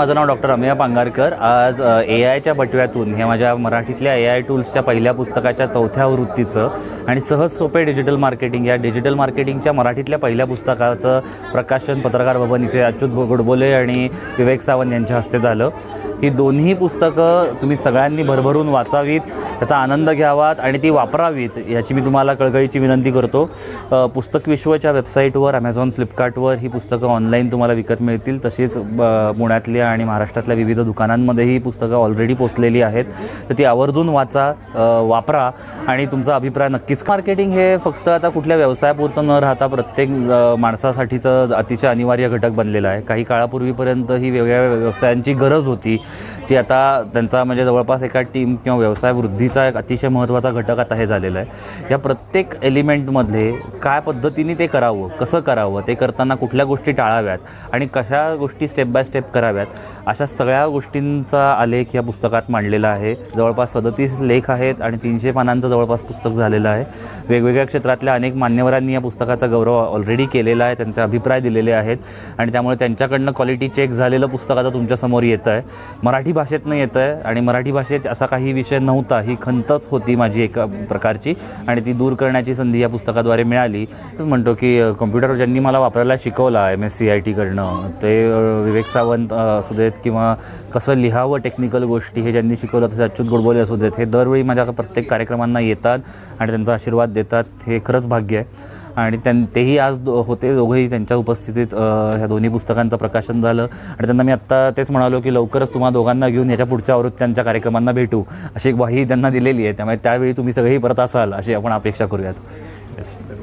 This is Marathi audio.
माझं नाव डॉक्टर अमेय पांगारकर. आज ए आयच्या बटव्यातून हे माझ्या मराठीतल्या ए आय टूल्सच्या पहिल्या पुस्तकाच्या चौथ्या आवृत्तीचं आणि सहज सोपे डिजिटल मार्केटिंग या डिजिटल मार्केटिंगच्या मराठीतल्या पहिल्या पुस्तकाचं प्रकाशन पत्रकार भवन इथे अच्युत गोडबोले आणि विवेक सावंत यांच्या हस्ते झालं. ही दोन्ही पुस्तकं तुम्ही सगळ्यांनी भरभरून वाचावीत त्याचा आनंद घ्यावात आणि ती वापरावीत याची मी तुम्हाला कळकळीची विनंती करतो. पुस्तक विश्वच्या वेबसाईटवर ॲमेझॉन फ्लिपकार्टवर ही पुस्तकं ऑनलाईन तुम्हाला विकत मिळतील. तशीच ब- पुण्यातल्या आणि महाराष्ट्रातल्या विविध दुकानांमध्येही ही पुस्तकं ऑलरेडी पोचलेली आहेत. तर ती आवर्जून वाचा वापरा आणि तुमचा अभिप्राय नक्कीच मार्केटिंग हे फक्त आता कुठल्या व्यवसायापुरतं न राहता प्रत्येक माणसासाठीचं अतिशय अनिवार्य घटक बनलेलं आहे. काही काळापूर्वीपर्यंत ही वेगळ्या व्यवसायांची गरज होती. ती आता त्यांचा म्हणजे जवळपास एका टीम किंवा व्यवसाय वृद्धीचा एक अतिशय महत्त्वाचा घटक आता हे झालेला आहे. या प्रत्येक एलिमेंटमधले काय पद्धतीने ते करावं कसं करावं ते करताना कुठल्या गोष्टी टाळाव्यात आणि कशा गोष्टी स्टेप बाय स्टेप कराव्यात अशा सगळ्या गोष्टींचा आलेख या पुस्तकात मांडलेला आहे. जवळपास सदतीस लेख आहेत आणि तीनशे पानांचं जवळपास पुस्तक झालेलं आहे. वेगवेगळ्या क्षेत्रातल्या अनेक मान्यवरांनी या पुस्तकाचा गौरव ऑलरेडी केलेला आहे त्यांचे अभिप्राय दिलेले आहेत आणि त्यामुळे त्यांच्याकडनं क्वालिटी चेक झालेलं पुस्तक आता तुमच्यासमोर येतं आहे मराठी भाषेतनं येतं आहे आणि मराठी भाषेत असा काही विषय नव्हता. ही खंतच होती माझी एका प्रकारची आणि ती दूर करण्याची संधी या पुस्तकाद्वारे मिळाली. तर म्हणतो की कॉम्प्युटर कम्प्युटर ज्यांनी मला वापरायला शिकवला M S C I T करणं ते विवेक सावंत असू देत किंवा कसं लिहावं टेक्निकल गोष्टी हे ज्यांनी शिकवलं तसे अच्युत गोडबोले असू देत हे दरवेळी माझ्या प्रत्येक कार्यक्रमांना येतात आणि त्यांचा आशीर्वाद देतात हे खरंच भाग्य आहे. आणि त्यां तेही आज दो होते. दोघंही त्यांच्या उपस्थितीत ह्या दोन्ही पुस्तकांचं प्रकाशन झालं. आणि त्यांना मी आत्ता तेच म्हणालो की लवकरच तुम्हा दोघांना घेऊन याच्या पुढच्या आवृत्त्यांच्या कार्यक्रमांना भेटू. अशी एक ग्वाही त्यांना दिलेली आहे. त्यामुळे त्यावेळी तुम्ही सगळेही परत असाल अशी आपण अपेक्षा करूयात. येस